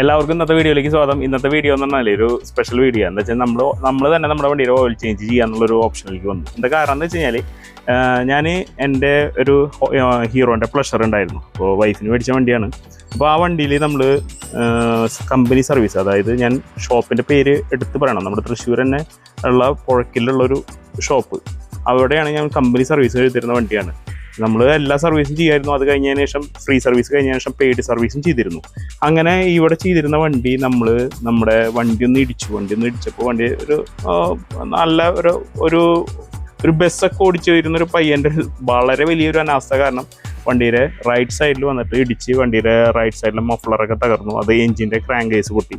എല്ലാവർക്കും ഇന്നത്തെ വീഡിയോയിലേക്ക് സ്വാഗതം. ഇന്നത്തെ വീഡിയോ എന്ന് പറഞ്ഞാൽ ഒരു സ്പെഷ്യൽ വീഡിയോ എന്താ വെച്ചാൽ നമ്മൾ നമ്മൾ തന്നെ നമ്മുടെ വണ്ടിയുടെ ഓയിൽ ചേഞ്ച് ചെയ്യാന്നുള്ളൊരു ഓപ്ഷനിലേക്ക് വന്നു. എന്താ കാരണം എന്ന് വെച്ച് കഴിഞ്ഞാൽ ഞാൻ എന്റെ ഒരു ഹീറോന്റെ പ്ലഷർ ഉണ്ടായിരുന്നു. അപ്പോൾ വൈഫിന് മേടിച്ച വണ്ടിയാണ്. അപ്പോൾ ആ വണ്ടിയിൽ നമ്മൾ കമ്പനി സർവീസ് അതായത് ഞാൻ ഷോപ്പിന്റെ പേര് എടുത്ത് പറയണം. നമ്മുടെ തൃശ്ശൂർ തന്നെ ഉള്ള പുഴക്കിലുള്ളൊരു ഷോപ്പ് അവിടെയാണ് ഞാൻ കമ്പനി സർവീസ് ചെയ്തിരുന്ന വണ്ടിയാണ്. നമ്മൾ എല്ലാ സർവീസും ചെയ്യായിരുന്നു. അത് കഴിഞ്ഞതിന് ശേഷം ഫ്രീ സർവീസ് കഴിഞ്ഞതിന് ശേഷം പെയ്ഡ് സർവീസും ചെയ്തിരുന്നു. അങ്ങനെ ഇവിടെ ചെയ്തിരുന്ന വണ്ടി നമ്മൾ നമ്മുടെ വണ്ടി ഒന്ന് ഇടിച്ചു. വണ്ടി ഒന്ന് ഇടിച്ചപ്പോൾ വണ്ടി ഒരു നല്ല ഒരു ഒരു ഒരു ബസ്സൊക്കെ ഓടിച്ചു വരുന്ന ഒരു പയ്യന്റെ വളരെ വലിയൊരു അനാസ്ഥ കാരണം വണ്ടിയുടെ റൈറ്റ് സൈഡിൽ വന്നിട്ട് ഇടിച്ച് വണ്ടിയുടെ റൈറ്റ് സൈഡിലെ മഫ്ലറൊക്കെ തകർന്നു. അത് എഞ്ചിന്റെ ക്രാങ്ക് കേസ് പൊട്ടി.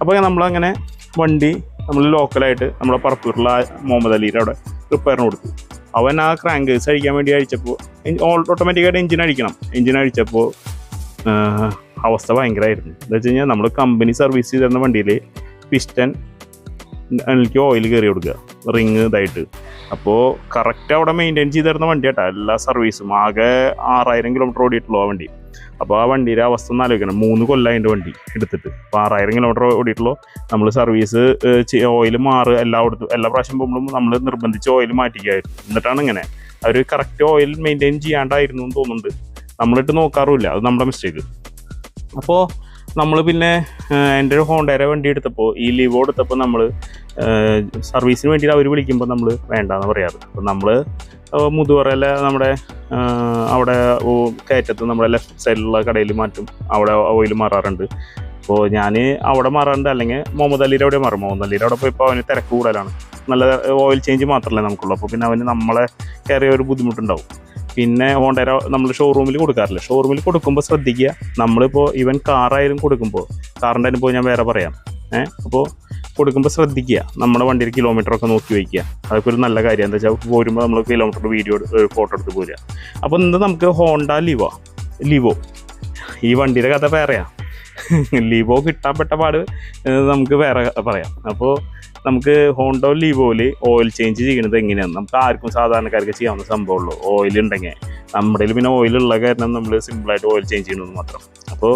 അപ്പോൾ നമ്മളങ്ങനെ വണ്ടി നമ്മൾ ലോക്കലായിട്ട് നമ്മുടെ പറപ്പൂരിലുള്ള ആ മുഹമ്മദ് അലിയുടെ അവിടെ റിപ്പയറിന് കൊടുത്തു. അവൻ ആ ക്രാങ്ക് കേസ് അഴിക്കാൻ വേണ്ടി അഴിച്ചപ്പോൾ ഓട്ടോമാറ്റിക്കായിട്ട് എഞ്ചിൻ അഴിക്കണം. എഞ്ചിൻ അഴിച്ചപ്പോൾ അവസ്ഥ ഭയങ്കരമായിരുന്നു എന്താ വെച്ച് കഴിഞ്ഞാൽ നമ്മൾ കമ്പനി സർവീസ് ചെയ്തിരുന്ന വണ്ടിയിൽ പിസ്റ്റൻ എനിക്ക് ഓയിൽ കയറി കൊടുക്കുക. റിങ് ഇതായിട്ട്. അപ്പോൾ കറക്റ്റ് അവിടെ മെയിന്റെയിൻ ചെയ്തിരുന്ന വണ്ടി കേട്ടോ എല്ലാ സർവീസും ആകെ ആറായിരം കിലോമീറ്റർ ഓടിയിട്ടുള്ളൂ ആ വണ്ടി. അപ്പോൾ ആ വണ്ടിയുടെ അവസ്ഥ ഒന്ന് ആലോചിക്കണം. മൂന്ന് കൊല്ലം അതിന്റെ വണ്ടി എടുത്തിട്ട്. അപ്പോൾ ആറായിരം കിലോമീറ്റർ ഓടിയിട്ടുള്ളൂ. നമ്മൾ സർവീസ് ഓയിൽ മാറ് എല്ലായിടത്തും എല്ലാ പ്രാവശ്യം പോകുമ്പോഴും നമ്മൾ നിർബന്ധിച്ച് ഓയിൽ മാറ്റിക്കായിരുന്നു. എന്നിട്ടാണ് ഇങ്ങനെ. അവർ കറക്റ്റ് ഓയിൽ മെയിന്റെയിൻ ചെയ്യാണ്ടായിരുന്നു എന്ന് തോന്നുന്നുണ്ട്. നമ്മളിട്ട് നോക്കാറുമില്ല. അത് നമ്മുടെ മിസ്റ്റേക്ക് അപ്പോൾ നമ്മൾ പിന്നെ എന്റെ ഒരു ഹോണ്ടയുടെ വണ്ടി എടുത്തപ്പോൾ ഈ ലിവോ എടുത്തപ്പോൾ നമ്മൾ സർവീസിന് വേണ്ടിയിട്ട് അവർ വിളിക്കുമ്പോൾ നമ്മൾ വേണ്ടാന്ന് പറയാറ്. അപ്പോൾ നമ്മൾ മുതുവറയിലെ നമ്മുടെ അവിടെ കയറ്റത്ത് നമ്മുടെ ലെഫ്റ്റ് സൈഡിലുള്ള കടയിൽ മാറ്റും അവിടെ ഓയിൽ മാറാറുണ്ട്. അപ്പോൾ ഞാൻ അവിടെ മാറാറുണ്ട് അല്ലെങ്കിൽ മുഹമ്മദ് അലിയുടെ അവിടെ മാറും. മുഹമ്മദ് അലിയുടെ അവിടെ പോയപ്പോൾ അവന് തിരക്ക് കൂടുതലാണ്. നല്ല ഓയിൽ ചേഞ്ച് മാത്രമല്ലേ നമുക്കുള്ളൂ. അപ്പോൾ പിന്നെ അവന് നമ്മളെ കയറിയ ഒരു ബുദ്ധിമുട്ടുണ്ടാവും. പിന്നെ ഹോണ്ടര നമ്മൾ ഷോറൂമിൽ കൊടുക്കാറില്ല? ഷോറൂമിൽ കൊടുക്കുമ്പോൾ ശ്രദ്ധിക്കുക. നമ്മളിപ്പോൾ ഈവൻ കാറായാലും കൊടുക്കുമ്പോൾ കാറിന്റെ അനുഭവം ഞാൻ വേറെ പറയാം. ഏഹ് അപ്പോൾ കൊടുക്കുമ്പോൾ ശ്രദ്ധിക്കുക. നമ്മുടെ വണ്ടിയിൽ കിലോമീറ്റർ ഒക്കെ നോക്കി വയ്ക്കുക അതൊക്കെ ഒരു നല്ല കാര്യം. എന്താ വെച്ചാൽ പോരുമ്പോൾ നമ്മൾ കിലോമീറ്റർ വീഡിയോ ഫോട്ടോ എടുത്ത് പോരുക. അപ്പോൾ ഇന്ന് നമുക്ക് ഹോണ്ട ലിവോ ലിവോ. ഈ വണ്ടിയുടെ കഥ വേറെയാണ് ലിവോ കിട്ടാൻ പെട്ട പാട് നമുക്ക് വേറെ പറയാം. അപ്പോൾ നമുക്ക് ഹോണ്ടോ ലീവോയിൽ ഓയിൽ ചേഞ്ച് ചെയ്യുന്നത് എങ്ങനെയാണ് നമുക്ക് ആർക്കും സാധാരണക്കാർക്ക് ചെയ്യാവുന്ന സംഭവമുള്ളൂ. ഓയിൽ ഉണ്ടെങ്കിൽ നമ്മുടെ പിന്നെ ഓയിൽ ഉള്ള കാരണം നമ്മൾ സിമ്പിളായിട്ട് ഓയിൽ ചേഞ്ച് ചെയ്യണമെന്ന് മാത്രം. അപ്പോൾ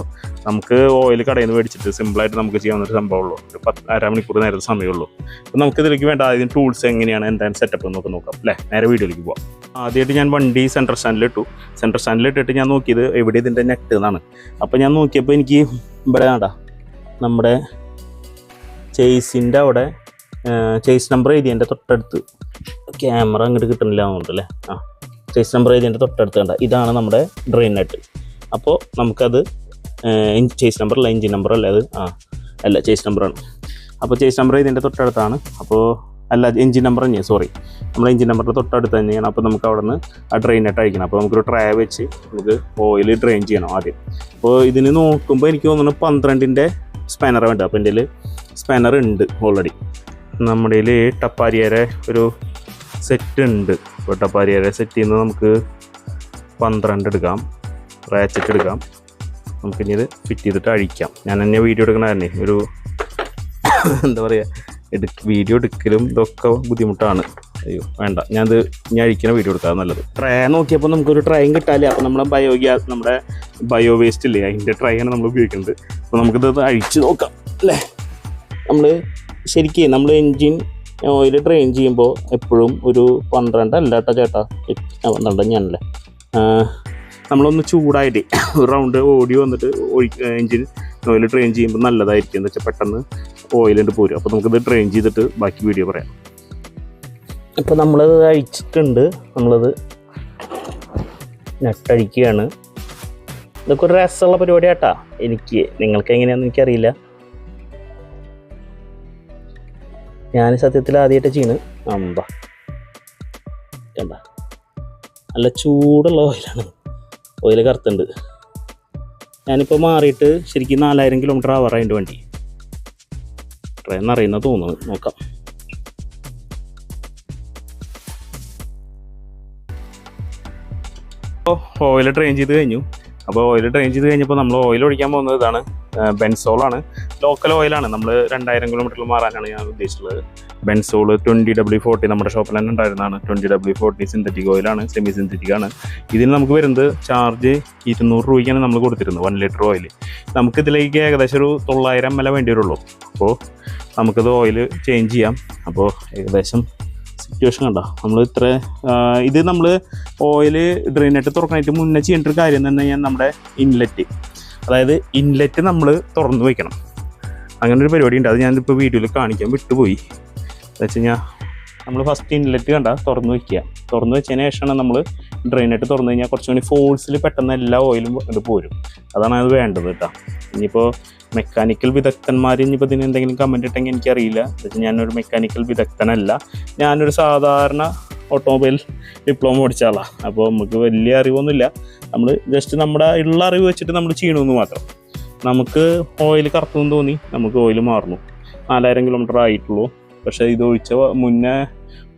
നമുക്ക് ഓയിൽ കടയിൽ നിന്ന് മേടിച്ചിട്ട് സിമ്പിളായിട്ട് നമുക്ക് ചെയ്യാവുന്ന ഒരു സംഭവമുള്ളൂ. ഒരു പത്ത് അരമണിക്കൂർ നേരത്തെ സമയമുള്ളൂ. അപ്പോൾ നമുക്ക് ഇതിലേക്ക് വേണ്ട ആദ്യം ടൂൾസ് എങ്ങനെയാണ് എന്താണ് സെറ്റപ്പ് എന്നൊക്കെ നോക്കാം അല്ലേ? നേരെ വീഡിയോയിലേക്ക് പോവാം. ആദ്യമായിട്ട് ഞാൻ വണ്ടി സെൻട്രൽ സ്റ്റാൻഡിൽ ഇട്ടു. സെൻട്രൽ സ്റ്റാൻഡിൽ ഇട്ടിട്ട് ഞാൻ നോക്കിയത് എവിടെ ഇതിന്റെ നെറ്റ് എന്നാണ്. അപ്പോൾ ഞാൻ നോക്കിയപ്പോൾ എനിക്ക് ഇവിടെ വേണ്ട നമ്മുടെ ചേസിന്റെ അവിടെ ചേസ് നമ്പർ എഴുതി എന്റെ തൊട്ടടുത്ത്. ക്യാമറ അങ്ങോട്ട് കിട്ടുന്നില്ല അതുകൊണ്ട് അല്ലേ ആ ചേസ് നമ്പർ എഴുതി എന്റെ തൊട്ടടുത്ത് കണ്ട. ഇതാണ് നമ്മുടെ ഡ്രെയിൻ നെറ്റ് അപ്പോൾ നമുക്കത് ചേസ് നമ്പർ അല്ല എഞ്ചിൻ നമ്പർ അല്ലേ അത്? ആ അല്ല ചേസ് നമ്പറാണ് അപ്പോൾ ചേസ് നമ്പർ ഇതിന്റെ തൊട്ടടുത്താണ്. അപ്പോൾ അല്ല എഞ്ചിൻ നമ്പർ തന്നെയാണ് സോറി നമ്മൾ എഞ്ചിൻ നമ്പറിന്റെ തൊട്ടടുത്ത് തന്നെയാണ്. അപ്പോൾ നമുക്ക് അവിടെ നിന്ന് ആ ഡ്രെയിൻ നെറ്റ് അഴിക്കണം അപ്പോൾ നമുക്കൊരു ട്രേ വെച്ച് നമുക്ക് ഓയിൽ ഡ്രെയിൻ ചെയ്യണം ആദ്യം. അപ്പോൾ ഇതിന് നോക്കുമ്പോൾ എനിക്ക് തോന്നുന്നു പന്ത്രണ്ടിന്റെ സ്പാനർ വേണ്ട. അപ്പോൾ എന്റെ സ്പാനർ ഉണ്ട് ഓൾറെഡി നമ്മുടെ കയ്യിൽ ടപ്പാരിയരെ ഒരു സെറ്റ് ഉണ്ട്. ഇപ്പോൾ ടപ്പാരിയരെ സെറ്റിൽ നിന്ന് നമുക്ക് പന്ത്രണ്ട് എടുക്കാം. റാച്ചറ്റ് എടുക്കാം. നമുക്കിനി ഇത് ഫിറ്റ് ചെയ്തിട്ട് അഴിക്കാം. ഞാൻ തന്നെ വീഡിയോ എടുക്കണമായിരുന്നേ. ഒരു എന്താ പറയുക എടുക്ക വീഡിയോ എടുക്കലും ഇതൊക്കെ ബുദ്ധിമുട്ടാണ്. അയ്യോ വേണ്ട. ഞാനത് ഞാൻ അഴിക്കുന്ന വീഡിയോ എടുക്കാം നല്ലത്. ട്രേ നോക്കിയപ്പോൾ നമുക്കൊരു ട്രൈയും കിട്ടാല്ല അപ്പോൾ നമ്മുടെ ബയോ ഗ്യാസ് നമ്മുടെ ബയോ വേസ്റ്റ് ഇല്ലേ അതിന്റെ ട്രൈയാണ് നമ്മൾ ഉപയോഗിക്കുന്നത്. അപ്പോൾ നമുക്കിത് അഴിച്ച് നോക്കാം അല്ലേ? നമ്മൾ ശരിക്കും നമ്മൾ എൻജിൻ ഓയിൽ ഡ്രെയിൻ ചെയ്യുമ്പോൾ എപ്പോഴും ഒരു പന്ത്രണ്ട് അല്ല ചേട്ടാ പന്ത്രണ്ട് ഞാനല്ലേ നമ്മളൊന്ന് ചൂടായിട്ട് ഒരു റൗണ്ട് ഓടി വന്നിട്ട് എൻജിൻ ഓയിൽ ട്രെയിൻ ചെയ്യുമ്പോൾ നല്ലതായിരിക്കും. എന്ന് വെച്ചാൽ പെട്ടെന്ന് ഓയിലുണ്ട് പോരും. അപ്പോൾ നമുക്കിത് ട്രെയിൻ ചെയ്തിട്ട് ബാക്കി വീഡിയോ പറയാം. ഇപ്പോൾ നമ്മളത് അഴിച്ചിട്ടുണ്ട്. നമ്മളത് നട്ടഴിക്കുകയാണ്. ഇതൊക്കെ ഒരു രസമുള്ള പരിപാടിയാട്ടാ. എനിക്ക് നിങ്ങൾക്ക് എങ്ങനെയാണെന്ന് എനിക്കറിയില്ല. ഞാൻ സത്യത്തിൽ ആദ്യമായിട്ട് ചെയ്യണ്. അമ്പ. കണ്ട. നല്ല ചൂടുള്ള ഓയിലാണ്. ഓയിൽ കറുത്തുണ്ട്. ഞാനിപ്പോൾ മാറിയിട്ട് ശരിക്കും നാലായിരം കിലോമീറ്റർ ആവാറ് അതിന്റെ വണ്ടി. ട്രെയിൻ അറിയുന്ന തോന്നുന്നു. നോക്കാം. ഓയിൽ ട്രെയിൻ ചെയ്ത് കഴിഞ്ഞു. അപ്പോൾ ഓയിൽ ട്രെയിൻ ചെയ്ത് കഴിഞ്ഞപ്പോൾ നമ്മൾ ഓയിൽ ഒഴിക്കാൻ പോകുന്നത് ഇതാണ്. ബെൻസോളാണ് ലോക്കൽ ഓയിലാണ് നമ്മൾ രണ്ടായിരം കിലോമീറ്ററിൽ മാറാനാണ് ഞാൻ ഉദ്ദേശിച്ചുള്ളത് ബെൻസോൾ ട്വന്റി ഡബ്ല്യു ഫോർട്ടി നമ്മുടെ ഷോപ്പിൽ തന്നെ ഉണ്ടായിരുന്നതാണ്. ട്വന്റി ഡബ്ല്യു ഫോർട്ടി സിന്തറ്റിക് ഓയിലാണ് സെമി സിന്തറ്റിക് ആണ്. ഇതിന് നമുക്ക് വരുന്നത് ചാർജ് ഇരുന്നൂറ് രൂപയ്ക്കാണ് നമ്മൾ കൊടുത്തിരുന്നത് വൺ ലിറ്റർ ഓയിൽ നമുക്ക് ഇതിലേക്ക് ഏകദേശം ഒരു തൊള്ളായിരം എൽ വേണ്ടി വരുള്ളൂ. അപ്പോൾ നമുക്കത് ഓയിൽ ചേഞ്ച് ചെയ്യാം. അപ്പോൾ ഏകദേശം സിറ്റുവേഷൻ കണ്ടോ? നമ്മൾ ഇത്ര ഇത് നമ്മൾ ഓയിൽ ഡ്രെയിനായിട്ട് തുറക്കാനായിട്ട് മുന്നേ ചെയ്യേണ്ട ഒരു കാര്യം തന്നെ ഞാൻ നമ്മുടെ ഇൻലെറ്റ് അതായത് ഇൻലെറ്റ് നമ്മൾ തുറന്നു വയ്ക്കണം അങ്ങനെ ഒരു പരിപാടി ഉണ്ട് അത് ഞാനിപ്പോൾ വീഡിയോയിൽ കാണിക്കാൻ വിട്ടുപോയി. എന്ന് വെച്ച് കഴിഞ്ഞാൽ നമ്മൾ ഫസ്റ്റ് ഇൻലെറ്റ് കണ്ട തുറന്നു വയ്ക്കുക തുറന്നു വെച്ചതിന് ശേഷമാണ് നമ്മൾ ഡ്രെയിനായിട്ട് തുറന്നു കഴിഞ്ഞാൽ കുറച്ചും കൂടി ഫോഴ്സിൽ പെട്ടെന്ന് എല്ലാ ഓയിലും ഇത് പോരും. അതാണ് അത് വേണ്ടത് കേട്ടോ ഇനിയിപ്പോൾ മെക്കാനിക്കൽ വിദഗ്ധന്മാർ ഇനിയിപ്പോൾ ഇതിന് എന്തെങ്കിലും കമന്റ് ഇട്ടെങ്കിൽ എനിക്കറിയില്ല. എന്ന് വെച്ചാൽ ഞാനൊരു മെക്കാനിക്കൽ വിദഗ്ധനല്ല. ഞാനൊരു സാധാരണ ഓട്ടോമൊബൈൽ ഡിപ്ലോമ പഠിച്ച ആളാണ് അപ്പോൾ നമുക്ക് വലിയ അറിവൊന്നുമില്ല. നമ്മൾ ജസ്റ്റ് നമ്മുടെ ഉള്ള അറിവ് വെച്ചിട്ട് നമ്മൾ ചെയ്യണമെന്ന് മാത്രം. നമുക്ക് ഓയിൽ കറുത്തെന്ന് തോന്നി നമുക്ക് ഓയിൽ മാറുന്നു. നാലായിരം കിലോമീറ്റർ ആയിട്ടുള്ളൂ. പക്ഷേ ഇത് ഒഴിച്ച മുന്നേ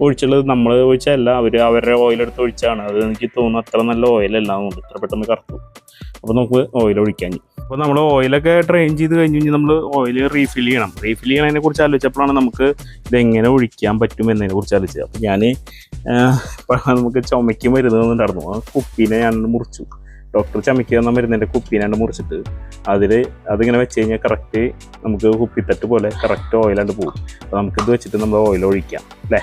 ഒഴിച്ചുള്ളത് നമ്മൾ ഒഴിച്ചല്ല അവർ അവരുടെ ഓയിലെടുത്ത് ഒഴിച്ചാണ്. അത് എനിക്ക് തോന്നുന്നു അത്ര നല്ല ഓയിലല്ല എന്നുണ്ട് ഇത്ര പെട്ടെന്ന് കറുത്തു. അപ്പോൾ നമുക്ക് ഓയിൽ ഒഴിക്കാൻ അപ്പോൾ നമ്മൾ ഓയിലൊക്കെ ട്രെയിൻ ചെയ്ത് കഴിഞ്ഞ് കഴിഞ്ഞാൽ നമ്മൾ ഓയിൽ റീഫിൽ ചെയ്യണം. റീഫിൽ ചെയ്യണതിനെ കുറിച്ച് ആലോചിച്ചപ്പോഴാണ് നമുക്ക് ഇതെങ്ങനെ ഒഴിക്കാൻ പറ്റും എന്നതിനെ കുറിച്ച് ആലോചിച്ചത്. അപ്പോൾ ഞാൻ നമുക്ക് ചുമയ്ക്ക് മരുന്ന് തന്നിട്ടുണ്ടായിരുന്നു ആ കുപ്പീനെ ഞാൻ മുറിച്ചു. ഡോക്ടർ ചമയ്ക്ക് തന്ന മരുന്നിന്റെ കുപ്പീനാണ്ട് മുറിച്ചിട്ട് അതിൽ അതിങ്ങനെ വെച്ച് കഴിഞ്ഞാൽ കറക്റ്റ് നമുക്ക് കുപ്പിത്തട്ട് പോലെ കറക്റ്റ് ഓയിലാണ്ട് പോകും അപ്പോൾ നമുക്കിത് വെച്ചിട്ട് നമ്മൾ ഓയിൽ ഒഴിക്കാം. അല്ലേ?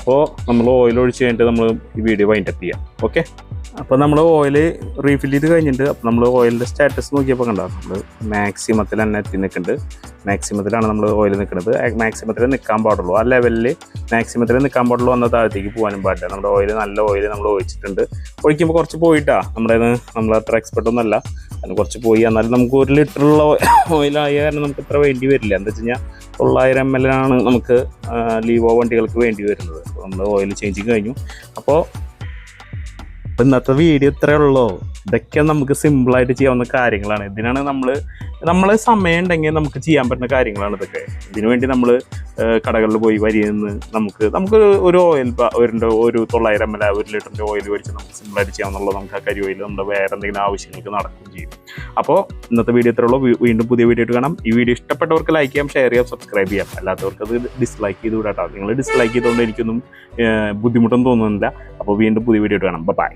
അപ്പോൾ നമ്മൾ ഓയിൽ ഒഴിച്ച് കഴിഞ്ഞിട്ട് നമ്മൾ ഈ വീഡിയോ വൈൻഡപ്പ് ചെയ്യാം. ഓക്കെ അപ്പോൾ നമ്മൾ ഓയിൽ റീഫിൽ ചെയ്ത് കഴിഞ്ഞിട്ട് അപ്പോൾ നമ്മൾ ഓയിലിന്റെ സ്റ്റാറ്റസ് നോക്കിയപ്പോൾ കണ്ടോ? നമ്മൾ മാക്സിമത്തിൽ തന്നെ എത്തി നിൽക്കുന്നുണ്ട്. മാക്സിമത്തിലാണ് നമ്മൾ ഓയിൽ നിൽക്കുന്നത്. മാക്സിമത്തിൽ നിൽക്കാൻ പാടുള്ളൂ. ആ ലെവലിൽ മാക്സിമത്തിൽ നിൽക്കാൻ പാടുള്ളൂ വന്ന താഴത്തേക്ക് പോകാനും പാടില്ല. നമ്മുടെ ഓയിൽ നല്ല ഓയിൽ നമ്മൾ ഒഴിച്ചിട്ടുണ്ട്. ഒഴിക്കുമ്പോൾ കുറച്ച് പോയിട്ടാ. നമ്മുടെ നമ്മൾ അത്ര എക്സ്പെർട്ട് ഒന്നല്ല അതിന് കുറച്ച് പോയി. എന്നാലും നമുക്ക് ഒരു ലിറ്ററുള്ള ഓയിലായ കാരണം നമുക്ക് ഇത്ര വേണ്ടി വരില്ല. എന്താ വെച്ച് കഴിഞ്ഞാൽ തൊള്ളായിരം എം എൽ ആണ് നമുക്ക് ലീവോ വണ്ടികൾക്ക് വേണ്ടി വരുന്നത്. നമ്മൾ ഓയിൽ ചേഞ്ചിങ് കഴിഞ്ഞു. അപ്പോൾ അപ്പോൾ ഇന്നത്തെ വീഡിയോ ഇത്രേ ഉള്ളൂ. ഇതൊക്കെ നമുക്ക് സിമ്പിളായിട്ട് ചെയ്യാവുന്ന കാര്യങ്ങളാണ്. ഇതിനാണ് നമ്മൾ നമ്മൾ സമയം ഉണ്ടെങ്കിൽ നമുക്ക് ചെയ്യാൻ പറ്റുന്ന കാര്യങ്ങളാണ് ഇതൊക്കെ. ഇതിനു വേണ്ടി നമ്മൾ കടകളിൽ പോയി വരിയിൽ നിന്ന് നമുക്ക് നമുക്ക് ഒരു ഓയിൽ ഒരു ഒരു തൊള്ളായിരം എം എൽ ഒരു ലിറ്ററിന്റെ ഓയിൽ മേടിച്ച് നമുക്ക് സിമ്പിളായിട്ട് ചെയ്യാമെന്നുള്ളത് നമുക്ക് ആ കരി ഓയിൽ നമ്മുടെ വേറെ എന്തെങ്കിലും ആവശ്യങ്ങൾക്ക് നടക്കുകയും ചെയ്യും. അപ്പോൾ ഇന്നത്തെ വീഡിയോ ഇത്രേ ഉള്ളൂ. വീണ്ടും പുതിയ വീഡിയോ ആയിട്ട് കാണാം. ഈ വീഡിയോ ഇഷ്ടപ്പെട്ടവർക്ക് ലൈക്ക് ചെയ്യാം ഷെയർ ചെയ്യാം സബ്സ്ക്രൈബ് ചെയ്യാം. അല്ലാത്തവർക്ക് അത് ഡിസ്ലൈക്ക് ചെയ്ത് വിടാട്ടോ നിങ്ങൾ ഡിസ്ലൈക്ക് ചെയ്തുകൊണ്ട് എനിക്കൊന്നും ബുദ്ധിമുട്ടൊന്നും തോന്നുന്നില്ല. അപ്പോൾ വീണ്ടും പുതിയ വീഡിയോ ആയിട്ട് കാണാം. ബൈ